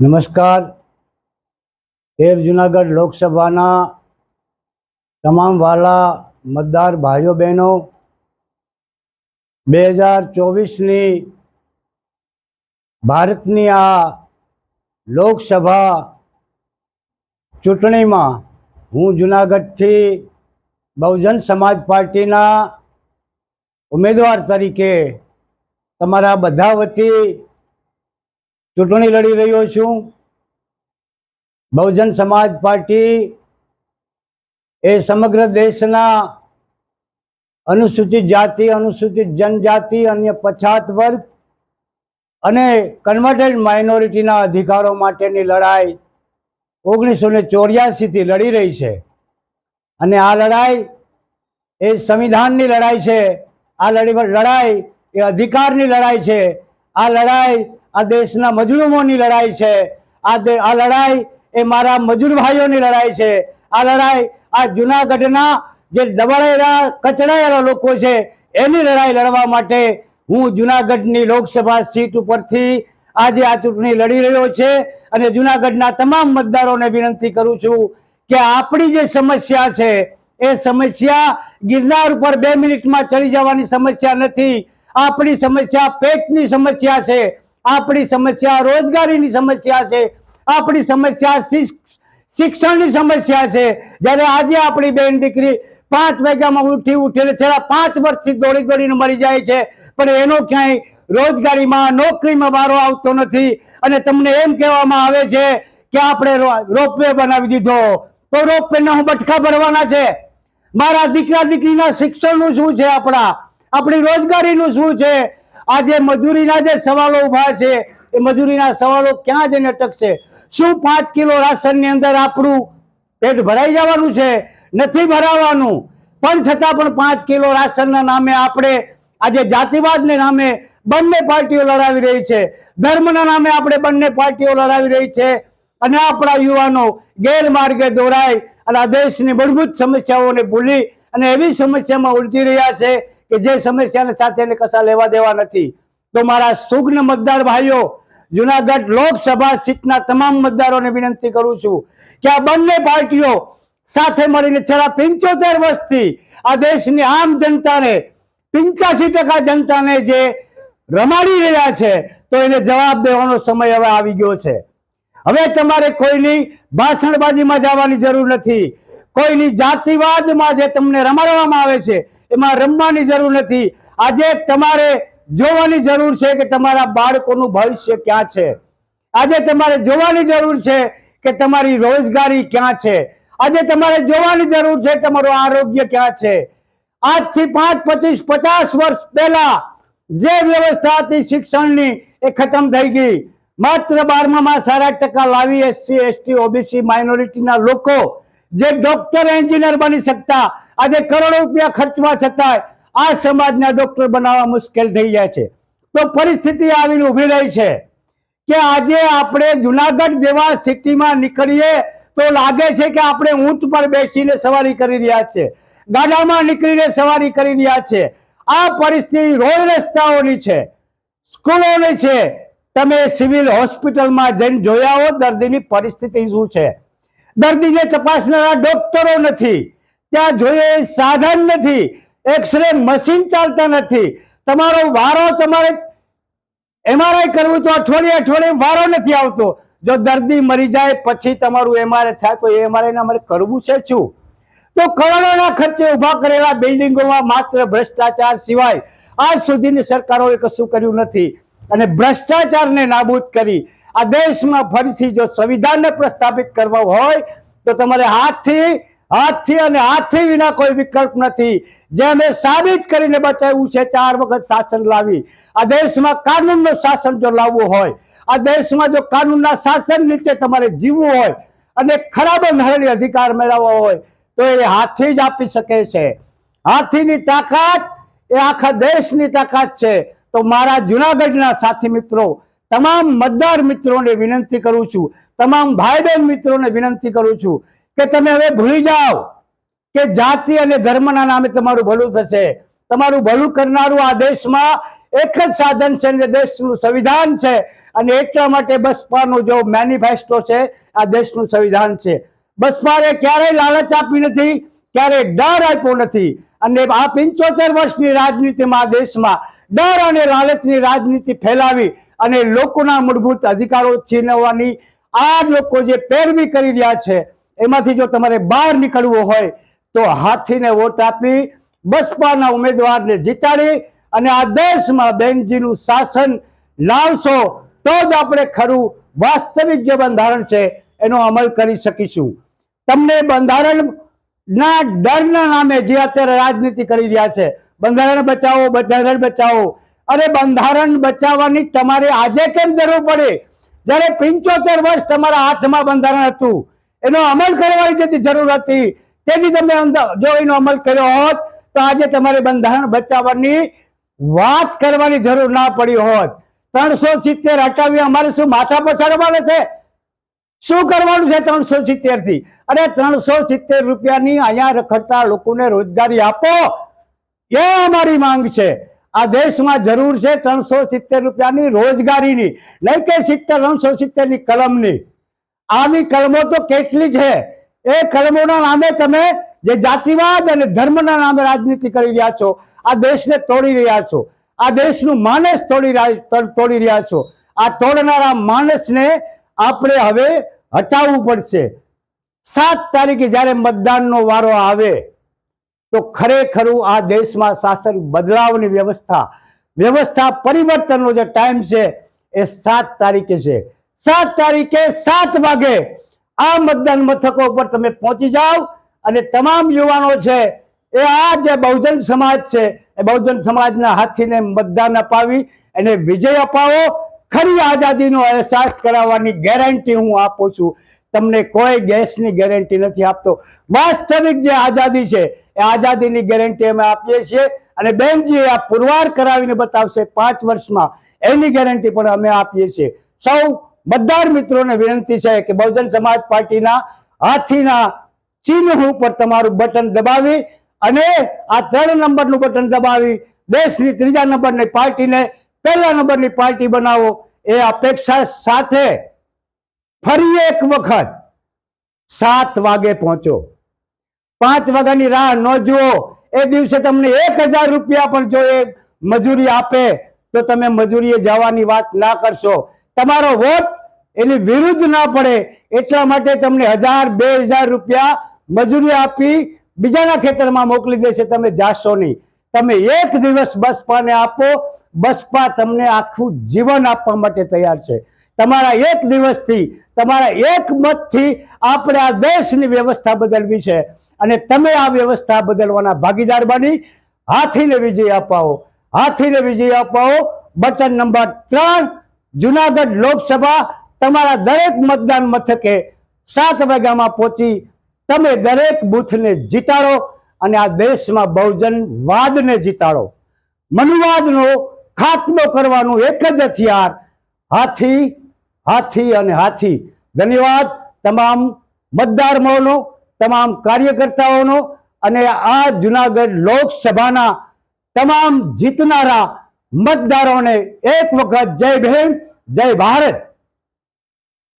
નમસ્કાર. તેર જુનાગઢ લોકસભાના તમામ વાલા મતદાર ભાઈઓ બહેનો, બે હજાર ચોવીસની ભારતની આ લોકસભા ચૂંટણીમાં હું જુનાગઢથી બહુજન સમાજ પાર્ટીના ઉમેદવાર તરીકે તમારા બધા વતી ચૂંટણી લડી રહ્યો છું. બહુજન સમાજ પાર્ટી એ સમગ્ર દેશના અનુસૂચિત જાતિ, અનુસૂચિત જનજાતિ, અન્ય પછાત વર્ગ અને કન્વર્ટેડ માઇનોરિટીના અધિકારો માટેની લડાઈ ઓગણીસો ને ચોર્યાસીથી લડી રહી છે. અને આ લડાઈ એ સંવિધાનની લડાઈ છે. આ લડી, લડાઈ એ અધિકારની લડાઈ છે. આ લડાઈ આ દેશના મજરૂમોની લડાઈ છે. આ આ લડાઈ એ મારા મજૂર ભાઈઓની લડાઈ છે. આ લડાઈ આ જુનાગઢના જે દબાણેલા કચડાયેલા લોકો છે, એની લડાઈ લડવા માટે હું જુનાગઢની લોકસભા સીટ ઉપરથી આજે આ ચૂંટણી લડી રહ્યો છે અને જુનાગઢના તમામ મતદારોને વિનંતી કરું છું કે આપણી જે સમસ્યા છે, એ સમસ્યા ગિરનાર ઉપર બે મિનિટમાં ચડી જવાની સમસ્યા નથી. આપણી સમસ્યા પેટની સમસ્યા છે. આપણી સમસ્યા રોજગારીની સમસ્યા છે, આપણી સમસ્યા શિક્ષ- શિક્ષણની સમસ્યા છે. જ્યારે આજે આપણી બેન દીકરી પાંચ વાગ્યામાં ઉઠી ઉઠીને છેલ્લા પાંચ વર્ષથી દોડી દોડીને મરી જાય છે, પણ એનો ક્યાંય રોજગારીમાં, નોકરીમાં વારો આવતો નથી. અને તમને એમ કહેવામાં આવે છે કે આપણે રોપવે બનાવી દીધો. તો રોપવે ના હું બટકા ભરવાના છે. મારા દીકરા દીકરીના શિક્ષણનું શું છે આપણા? આપણી રોજગારીનું શું છે? આજે મજૂરીના જે સવાલો ઊભા છે, એ મજૂરીના સવાલો ક્યાં જઈને અટકશે શું પાંચ કિલો રાશનની અંદર આપણું પેટ ભરાઈ જવાનું છે? નથી ભરાવાનું. પણ છતાં પણ પાંચ કિલો રાશનના નામે આપણે આજે જાતિવાદને નામે બંને પાર્ટીઓ લડાવી રહી છે. ધર્મના નામે આપણે બંને પાર્ટીઓ લડાવી રહી છે. અને આપણા યુવાનો ગેરમાર્ગે દોરાય અને આ દેશની મૂળભૂત સમસ્યાઓને ભૂલી અને એવી સમસ્યામાં ઉલટી રહ્યા છે કે જે સમસ્યાને સાથે એને કશા લેવા દેવા નથી. તો મારા સુગ્ન મતદાર ભાઈઓ, જુનાગઢ લોકસભા સીટના તમામ મતદારોને વિનંતી કરું છું કે આ બંને પાર્ટીઓ સાથે મળીને છેલ્લા પંચોતેર વર્ષથી આ દેશની આમ જનતાને, પંચ્યાસી ટકા જનતાને જે રમાડી રહ્યા છે, તો એને જવાબ દેવાનો સમય હવે આવી ગયો છે. હવે તમારે કોઈની ભાષણબાજીમાં જવાની જરૂર નથી. કોઈની જાતિવાદમાં જે તમને રમાડવામાં આવે છે એમાં રમવાની જરૂર નથી. આજે તમારે જોવાની જરૂર છે કે તમારા બાળકોનું ભવિષ્ય ક્યાં છે? આજે તમારે જોવાની જરૂર છે કે તમારી રોજગારી ક્યાં છે? આજે તમારે જોવાની જરૂર છે તમારું આરોગ્ય ક્યાં છે? આજથી પાંચ, પચીસ, પચાસ વર્ષ પહેલા જે વ્યવસ્થા હતી શિક્ષણની એ ખતમ થઈ ગઈ. માત્ર બારમામાં સારા ટકા લાવી એસસી, એસટી, ઓબીસી માઇનોરિટીના લોકો જે ડોક્ટર એન્જિનિયર બની શકતા આજે કરોડો રૂપિયા ખર્ચવા છતાંય આ સમાજના ડોક્ટર બનાવવા મુશ્કેલ થઈ જાય છે. તો પરિસ્થિતિ આવીને ઊભી રહી છે કે આજે આપણે જુનાગઢ જેવા સિટીમાં નીકળીએ તો લાગે છે કે આપણે ઊંટ પર બેસીને સવારી કરી રહ્યા છે. ગાડામાં નીકળીને સવારી કરી રહ્યા છે. આ પરિસ્થિતિ રોડ રસ્તાઓની છે, સ્કૂલોની છે. તમે સિવિલ હોસ્પિટલમાં જઈને જોયા હો દર્દીની પરિસ્થિતિ શું છે? દર્દીને તપાસનારા ડોક્ટરો નથી. ત્યાં જોઈએ સાધન નથી એક્સરે મશીન ચાલતા નથી. તમારો વારો તમારે એમઆરઆઈ કરવું તો અઠવાડિયે અઠવાડિયે વારો નથી આવતો. જો દર્દી મરી જાય પછી તમારું એમઆરઆઈ થાય તો એમઆરઆઈ અમારે કરવું છે શું? તો કરોડોના ખર્ચે ઊભા કરેલા બિલ્ડિંગોમાં માત્ર ભ્રષ્ટાચાર સિવાય આજ સુધીની સરકારોએ કશું કર્યું નથી. અને ભ્રષ્ટાચારને નાબૂદ કરી આ દેશમાં ફરીથી જો સંવિધાનને પ્રસ્થાપિત કરવા હોય તો તમારે હાથથી હાથથી અને હાથથી વિના કોઈ વિકલ્પ નથી. જે અમે સાબિત કરીને બતાવ્યું છે ચાર વખત શાસન લાવી. આ દેશમાં કાનૂનનું શાસન જો લાવવું હોય, આ દેશમાં જો કાનૂનના શાસન નીચે તમારે જીવવું હોય અને ખરાબ નહેરી અધિકાર મેળવવો હોય, તો એ હાથી જ આપી શકે છે. હાથીની તાકાત એ આખા દેશની તાકાત છે. તો મારા જુનાગઢના સાથી મિત્રો, તમામ મતદાર મિત્રોને વિનંતી કરું છું. તમામ ભાઈ બહેન મિત્રોને વિનંતી કરું છું. કે તમે હવે ભૂલી જાઓ કે જાતિ અને ધર્મના નામે તમારું ભલું થશે. તમારું ભલું કરનારું આ દેશમાં એક જ સાધન છે ને દેશનું સંવિધાન છે. અને એટલા માટે બસપાનું જો મેનિફેસ્ટો છે, આ દેશનું સંવિધાન છે. બસપાએ ક્યારેય લાલચ આપી નથી, ક્યારેય ડર આપ્યો નથી. અને આ પંચોતેર વર્ષની રાજનીતિમાં દેશમાં ડર અને લાલચની રાજનીતિ ફેલાવી અને લોકોના મૂળભૂત અધિકારો છીનવવાની આ લોકો જે પેરવી કરી રહ્યા છે એમાંથી જો તમારે બહાર નીકળવું હોય તો હાથીને વોટ આપી બસપાના ઉમેદવારને જીતાડી અને આ દેશમાં બેનજીનું શાસન લાવશો તો જ આપણે ખરું વાસ્તવિક જે બંધારણ છે એનો અમલ કરી શકીશું. તમને બંધારણ ના ડરના નામે જે અત્યારે રાજનીતિ કરી રહ્યા છે, બંધારણ બચાવો બંધારણ બચાવો, અરે બંધારણ બચાવવાની તમારે આજે કેમ જરૂર પડે? જ્યારે પંચોતેર વર્ષ તમારા હાથમાં બંધારણ હતું એનો અમલ કરવાની જેથી જરૂર હતી તેથી તમે જો એનો અમલ કર્યો હોત, તો આજે તમારે બંધારણ બચાવવાની વાત કરવાની જરૂર ના પડી હોત. ત્રણસો સિત્તેર હટાવી અમારે શું માથા પછાડવાના છે? શું કરવાનું છે ત્રણસો સિત્તેરથી? અરે ત્રણસો સિત્તેર રૂપિયાની અહીંયા રખડતા લોકોને રોજગારી આપો, એ અમારી માંગ છે. આ દેશમાં જરૂર છે ત્રણસો સિત્તેર રૂપિયાની રોજગારીની. નહીં કે સિત્તેર, ત્રણસો સિત્તેરની કલમની. આવી કલમો તો કેટલી છે? એ કલમોના નામે તમે જે જાતિવાદ અને ધર્મના નામે રાજનીતિ કરી રહ્યા છો, આ દેશને તોડી રહ્યા છો, આ દેશનું માનસ તોડી તોડી રહ્યા છો, આ તોડનારા માણસને આપણે હવે હટાવવું પડશે. સાત તારીખે જ્યારે મતદાનનો વારો આવે, તો ખરેખરું આ દેશમાં શાસન બદલાવની વ્યવસ્થા વ્યવસ્થા પરિવર્તનનો જે ટાઈમ છે, એ સાત તારીખે છે. સાત તારીખે સાત વાગે આ મતદાન મથકો ઉપર તમે પહોંચી જાઓ અને તમામ યુવાનો છે, એ આ જે બહુજન સમાજ છે, એ બહુજન સમાજના હાથીને મતદાન અપાવી એને વિજય અપાવો. ખરી આઝાદીનો અહેસાસ કરાવવાની ગેરંટી હું આપું છું. તમને કોઈ ગેસની ગેરંટી નથી આપતો. વાસ્તવિક જે આઝાદી છે, એ આઝાદીની ગેરંટી અમે આપીએ છીએ અને બેનજી, આ પુરવાર કરાવીને બતાવશે પાંચ વર્ષમાં. એની ગેરંટી પણ અમે આપીએ છીએ. સૌ મતદાર મિત્રોને વિનંતી છે કે બહુજન સમાજ પાર્ટીના હાથીના ચિહ્ન ઉપર તમારું બટન દબાવી અને આ ત્રણ નંબરનું બટન દબાવી દેશની ત્રીજા નંબરની પાર્ટીને પહેલા નંબરની પાર્ટી બનાવો. એ અપેક્ષા સાથે ફરી એક વખત સાત વાગે પહોંચો. પાંચ વાગ્યાની રાહ ન જુઓ. એ દિવસે તમને એક હજાર રૂપિયા પણ જો એ મજૂરી આપે, તો તમે મજૂરીએ જવાની વાત ના કરશો. તમારો વોટ એની વિરુદ્ધ ના પડે એટલા માટે તમને હજાર, બે હજાર રૂપિયા મજૂરી આપી બીજાના ખેતરમાં મોકલી દેશે. તમે જાશો નહીં. તમે એક દિવસ બસપાને આપો. બસપા તમને આખું જીવન આપવા માટે તૈયાર છે. તમારા એક દિવસથી, તમારા એક મતથી આપણે આ દેશની વ્યવસ્થા બદલવી છે. અને તમે આ વ્યવસ્થા બદલવાના ભાગીદાર બની. હાથીને વિજય અપાવો. હાથીને વિજય અપાવો. બટન નંબર ત્રણ, જુનાગઢ લોકસભા તમારા દરેક મતદાન મથકે સાત વાગ્યામાં પહોંચી તમે દરેક બૂથને જીતાડો અને આ દેશમાં બહુજનવાદને જીતાડો. મનુવાદનો ખાત્મો કરવાનું એક જ હથિયાર હાથી હાથી અને હાથી. ધન્યવાદ તમામ મતદાર મોનો તમામ કાર્યકર્તાઓનો અને આ જુનાગઢ લોકસભાના તમામ જીતનારા મતદારોને એક વખત જય ભીમ, જય ભારત.